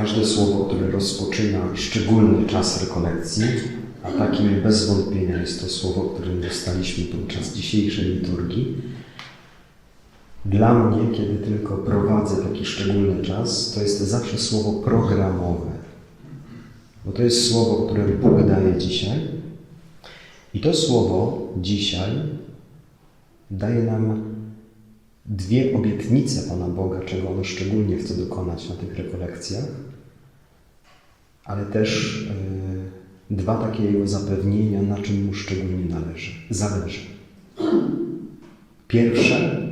Każde słowo, które rozpoczyna szczególny czas rekolekcji, a takim bez wątpienia jest to słowo, którym dostaliśmy podczas dzisiejszej liturgii, dla mnie, kiedy tylko prowadzę taki szczególny czas, to jest zawsze słowo programowe. Bo to jest słowo, które Bóg daje dzisiaj. I to słowo dzisiaj daje nam dwie obietnice Pana Boga, czego On szczególnie chce dokonać na tych rekolekcjach, ale też yy, dwa takie Jego zapewnienia, na czym Mu szczególnie należy, zależy. Pierwsze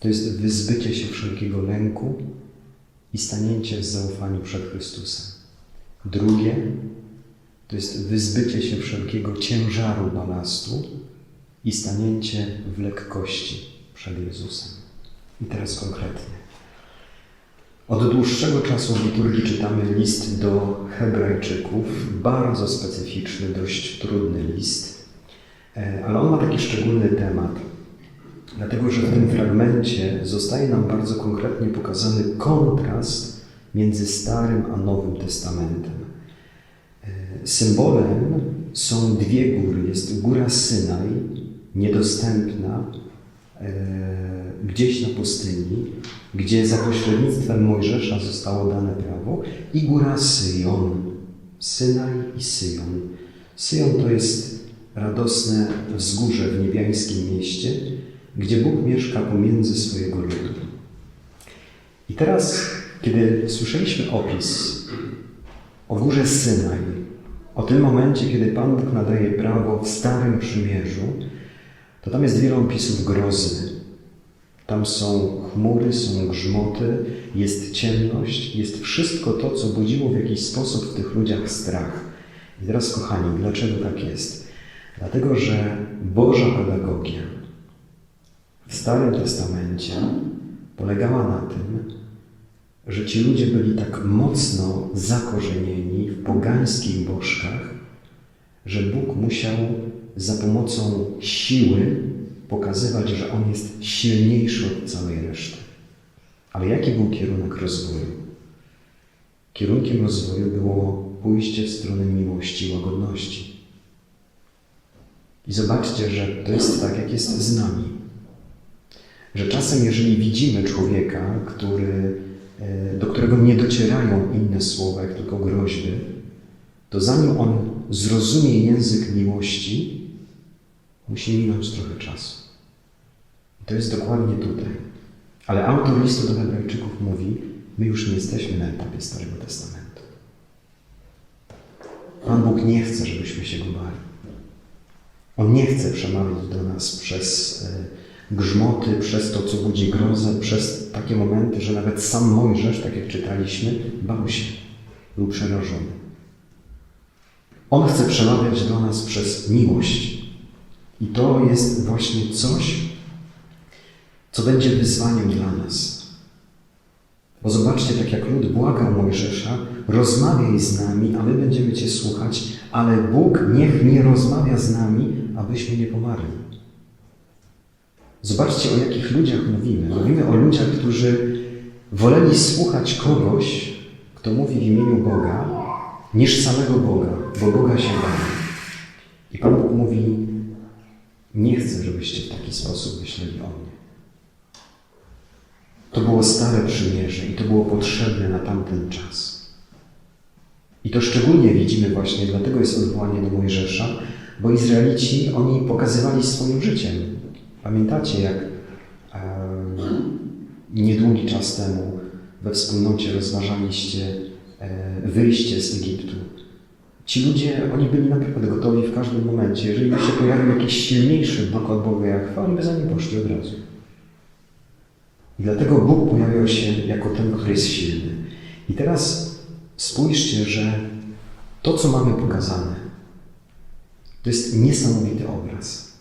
to jest wyzbycie się wszelkiego lęku i stanięcie w zaufaniu przed Chrystusem. Drugie to jest wyzbycie się wszelkiego ciężaru balastu i stanięcie w lekkości przed Jezusem. I teraz konkretnie. Od dłuższego czasu w liturgii czytamy list do Hebrajczyków, bardzo specyficzny, dość trudny list, e, ale on ma taki szczególny temat, dlatego że w tym fragmencie zostaje nam bardzo konkretnie pokazany kontrast między Starym a Nowym Testamentem. E, Symbolem są dwie góry. Jest góra Synaj, niedostępna, gdzieś na pustyni, gdzie za pośrednictwem Mojżesza zostało dane prawo, i góra Syjon, Synaj i Syjon. Syjon to jest radosne wzgórze w niebiańskim mieście, gdzie Bóg mieszka pomiędzy swojego ludu. I teraz, kiedy słyszeliśmy opis o górze Synaj, o tym momencie, kiedy Pan Bóg nadaje prawo w Starym Przymierzu, to tam jest wiele opisów grozy. Tam są chmury, są grzmoty, jest ciemność, jest wszystko to, co budziło w jakiś sposób w tych ludziach strach. I teraz, kochani, dlaczego tak jest? Dlatego, że Boża pedagogia w Starym Testamencie polegała na tym, że ci ludzie byli tak mocno zakorzenieni w pogańskich bożkach, że Bóg musiał za pomocą siły pokazywać, że On jest silniejszy od całej reszty. Ale jaki był kierunek rozwoju? Kierunkiem rozwoju było pójście w stronę miłości i łagodności. I zobaczcie, że to jest tak, jak jest z nami. Że czasem, jeżeli widzimy człowieka, który, e, do którego nie docierają inne słowa, jak tylko groźby, to zanim on zrozumie język miłości, musi minąć trochę czasu. I to jest dokładnie tutaj. Ale autor listu do Hebrajczyków mówi, my już nie jesteśmy na etapie Starego Testamentu. Pan Bóg nie chce, żebyśmy się go bali. On nie chce przemawiać do nas przez e, grzmoty, przez to, co budzi grozę, przez takie momenty, że nawet sam Mojżesz, tak jak czytaliśmy, bał się, był przerażony. On chce przemawiać do nas przez miłość. I to jest właśnie coś, co będzie wyzwaniem dla nas. Bo zobaczcie, tak jak lud błagał Mojżesza, rozmawiaj z nami, a my będziemy Cię słuchać, ale Bóg niech nie rozmawia z nami, abyśmy nie pomarli. Zobaczcie, o jakich ludziach mówimy. Mówimy o ludziach, którzy woleli słuchać kogoś, kto mówi w imieniu Boga, niż samego Boga, bo Boga się bali. I Pan Bóg mówi, nie chcę, żebyście w taki sposób myśleli o mnie. To było stare przymierze i to było potrzebne na tamten czas. I to szczególnie widzimy właśnie, dlatego jest odwołanie do Mojżesza, bo Izraelici, oni pokazywali swoim życiem. Pamiętacie, jak e, niedługi czas temu we wspólnocie rozważaliście e, wyjście z Egiptu. Ci ludzie, oni byli naprawdę gotowi w każdym momencie. Jeżeli by się pojawił jakiś silniejszy Bóg od Boga jak oni by za nim poszli od razu. I dlatego Bóg pojawiał się jako ten, który jest silny. I teraz spójrzcie, że to, co mamy pokazane, to jest niesamowity obraz.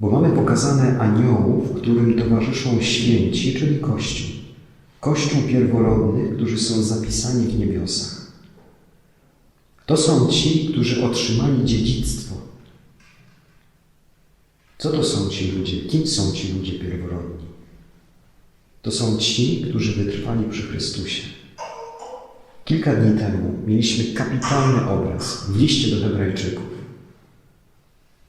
Bo mamy pokazane aniołów, którym towarzyszą święci, czyli Kościół. Kościół pierworodnych, którzy są zapisani w niebiosach. To są ci, którzy otrzymali dziedzictwo. Co to są ci ludzie? Kim są ci ludzie pierworodni? To są ci, którzy wytrwali przy Chrystusie. Kilka dni temu mieliśmy kapitalny obraz w liście do Hebrajczyków,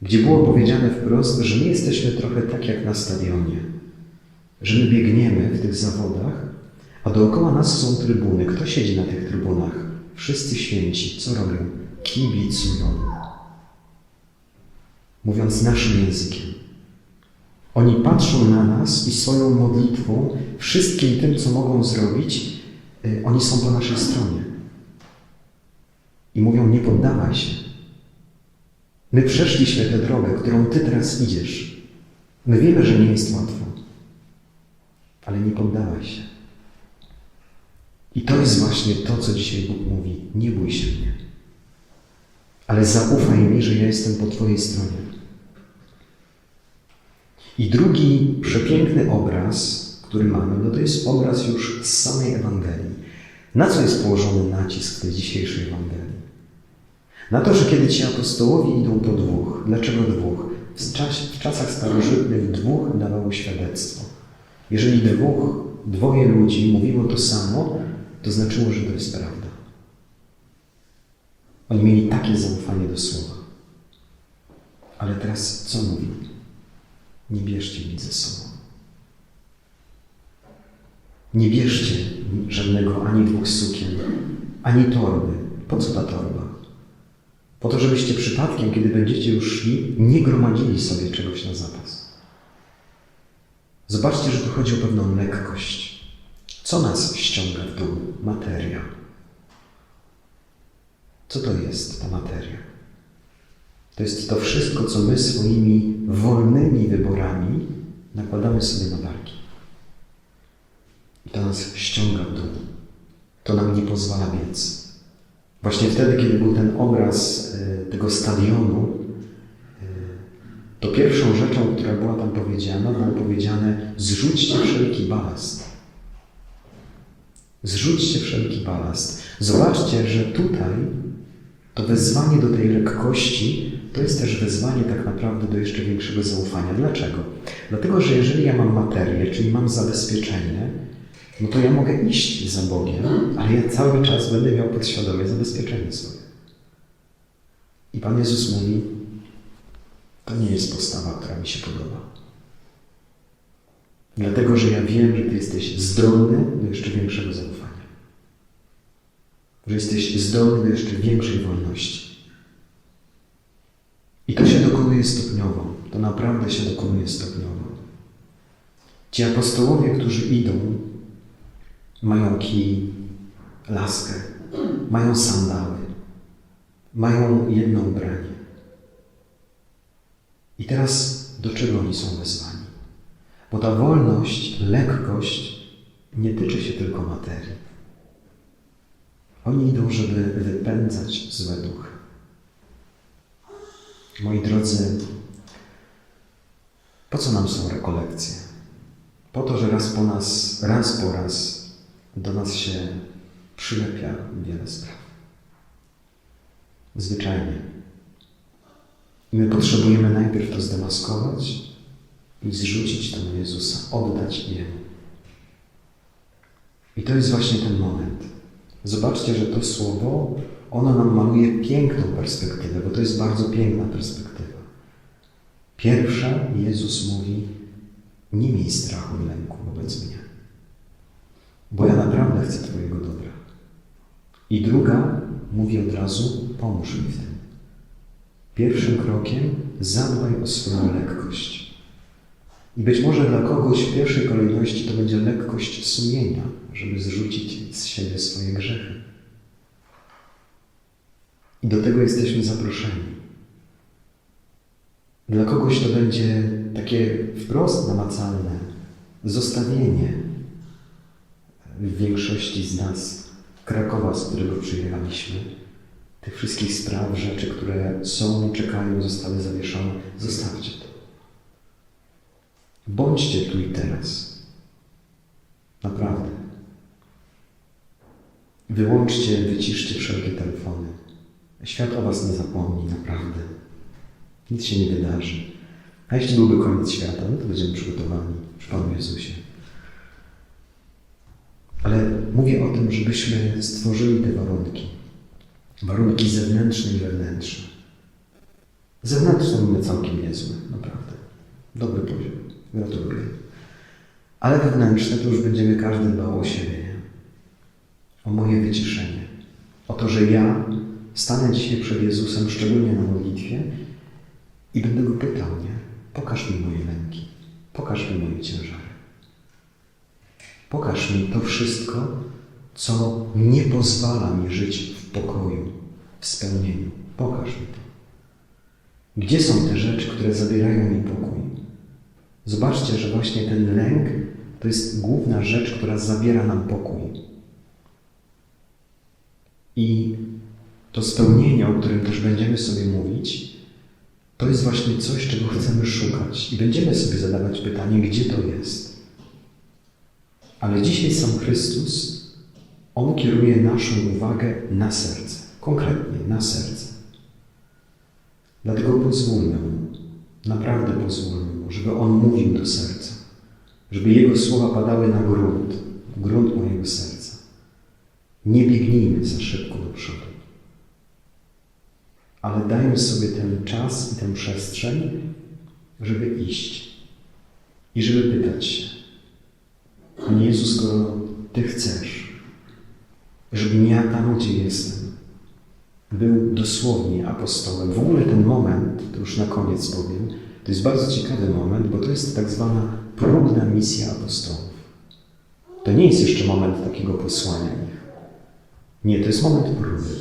gdzie było powiedziane wprost, że my jesteśmy trochę tak jak na stadionie, że my biegniemy w tych zawodach, a dookoła nas są trybuny. Kto siedzi na tych trybunach? Wszyscy święci. Co robią? Kibicują. Mówiąc naszym językiem. Oni patrzą na nas i swoją modlitwą, wszystkim tym, co mogą zrobić, y, oni są po naszej stronie. I mówią: Nie poddawaj się. My przeszliśmy tę drogę, którą Ty teraz idziesz. My wiemy, że nie jest łatwo, ale nie poddawaj się. I to jest właśnie to, co dzisiaj Bóg mówi. Nie bój się mnie, ale zaufaj mi, że ja jestem po Twojej stronie. I drugi przepiękny obraz, który mamy, no to jest obraz już z samej Ewangelii. Na co jest położony nacisk tej dzisiejszej Ewangelii? Na to, że kiedy ci apostołowie idą po dwóch. Dlaczego dwóch? W, czas, w czasach starożytnych dwóch dawało świadectwo. Jeżeli dwóch, dwoje ludzi mówiło to samo, to znaczyło, że to jest prawda. Oni mieli takie zaufanie do słowa. Ale teraz co mówi? Nie bierzcie nic ze sobą. Nie bierzcie żadnego ani dwóch sukien, ani torby. Po co ta torba? Po to, żebyście przypadkiem, kiedy będziecie już szli, nie gromadzili sobie czegoś na zapas. Zobaczcie, że tu chodzi o pewną lekkość. Co nas ściąga w dół? Materia. Co to jest ta materia? To jest to wszystko, co my swoimi wolnymi wyborami nakładamy sobie na barki. I to nas ściąga w dół. To nam nie pozwala biec. Właśnie wtedy, kiedy był ten obraz y, tego stadionu, y, to pierwszą rzeczą, która była tam powiedziana, było powiedziane: zrzućcie wszelki balast. Zrzućcie wszelki balast. Zobaczcie, że tutaj to wezwanie do tej lekkości to jest też wezwanie tak naprawdę do jeszcze większego zaufania. Dlaczego? Dlatego, że jeżeli ja mam materię, czyli mam zabezpieczenie, no to ja mogę iść za Bogiem, ale ja cały czas będę miał podświadomie zabezpieczenie swoje. I Pan Jezus mówi, to nie jest postawa, która mi się podoba. Dlatego, że ja wiem, że Ty jesteś zdolny do jeszcze większego zaufania. Że jesteś zdolny do jeszcze większej wolności. I to się dokonuje stopniowo. To naprawdę się dokonuje stopniowo. Ci apostołowie, którzy idą, mają kij, laskę, mają sandały, mają jedno ubranie. I teraz do czego oni są wezwani? Bo ta wolność, lekkość nie tyczy się tylko materii. Oni idą, żeby wypędzać złe duchy. Moi drodzy, po co nam są rekolekcje? Po to, że raz po nas, raz po raz do nas się przylepia wiele spraw. Zwyczajnie. My potrzebujemy najpierw to zdemaskować i zrzucić na Jezusa, oddać Jemu. I to jest właśnie ten moment. Zobaczcie, że to słowo, ono nam maluje piękną perspektywę, bo to jest bardzo piękna perspektywa. Pierwsza, Jezus mówi, nie miej strachu i lęku wobec mnie, bo ja naprawdę chcę Twojego dobra. I druga, mówi od razu, pomóż mi w tym. Pierwszym krokiem zadbaj o swoją lekkość. I być może dla kogoś w pierwszej kolejności to będzie lekkość sumienia, żeby zrzucić z siebie swoje grzechy. I do tego jesteśmy zaproszeni. Dla kogoś to będzie takie wprost namacalne zostawienie w większości z nas Krakowa, z którego przyjechaliśmy, tych wszystkich spraw, rzeczy, które są, czekają, zostały zawieszone. Zostawcie to. Bądźcie tu i teraz. Naprawdę. Wyłączcie, wyciszcie wszelkie telefony. Świat o Was nie zapomni, naprawdę. Nic się nie wydarzy. A jeśli byłby koniec świata, no to będziemy przygotowani przy Panu Jezusie. Ale mówię o tym, żebyśmy stworzyli te warunki. Warunki zewnętrzne i wewnętrzne. Zewnętrzne mamy całkiem niezłe, naprawdę. Dobry poziom. Gratuluję. Ale wewnętrzne to już będziemy każdy dbał o siebie, nie? O moje wyciszenie. O to, że ja stanę dzisiaj przed Jezusem, szczególnie na modlitwie, i będę go pytał, nie? Pokaż mi moje lęki. Pokaż mi moje ciężary. Pokaż mi to wszystko, co nie pozwala mi żyć w pokoju, w spełnieniu. Pokaż mi to. Gdzie są te rzeczy, które zabierają mi pokój? Zobaczcie, że właśnie ten lęk to jest główna rzecz, która zabiera nam pokój. I to spełnienie, o którym też będziemy sobie mówić, to jest właśnie coś, czego chcemy szukać. I będziemy sobie zadawać pytanie, gdzie to jest. Ale dzisiaj sam Chrystus, On kieruje naszą uwagę na serce. Konkretnie na serce. Dlatego pozwólmy naprawdę pozwólmy żeby On mówił do serca. Żeby Jego słowa padały na grunt, grunt mojego serca. Nie biegnijmy za szybko do przodu. Ale dajmy sobie ten czas i tę przestrzeń, żeby iść. I żeby pytać się, Panie Jezu, skoro Ty chcesz, żebym ja tam, gdzie jestem, był dosłownie apostołem. W ogóle ten moment, to już na koniec powiem, to jest bardzo ciekawy moment, bo to jest tak zwana próbna misja apostołów. To nie jest jeszcze moment takiego posłania ich. Nie, to jest moment próby.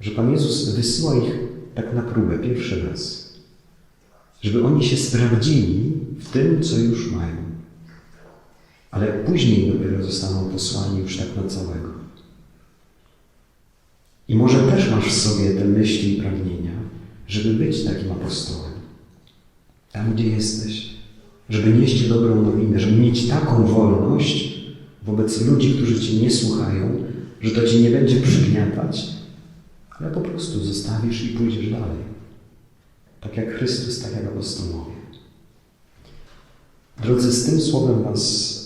Że Pan Jezus wysyła ich tak na próbę pierwszy raz. Żeby oni się sprawdzili w tym, co już mają. Ale później dopiero zostaną posłani już tak na całego. I może też masz w sobie te myśli i pragnienia, żeby być takim apostołem. Tam, gdzie jesteś. Żeby nieść dobrą nowinę, żeby mieć taką wolność wobec ludzi, którzy Cię nie słuchają, że to Cię nie będzie przygniatać, ale po prostu zostawisz i pójdziesz dalej. Tak jak Chrystus, tak jak apostołowie. Drodzy, z tym słowem Was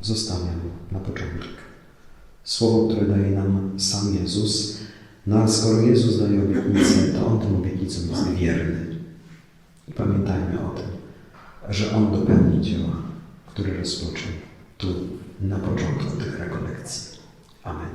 zostawiam na początek. Słowo, które daje nam sam Jezus. No a skoro Jezus daje obietnicę, to On tym obietnicom jest wierny. I pamiętajmy o tym, że On dopełni dzieła, które rozpoczął tu na początku tych rekolekcji. Amen.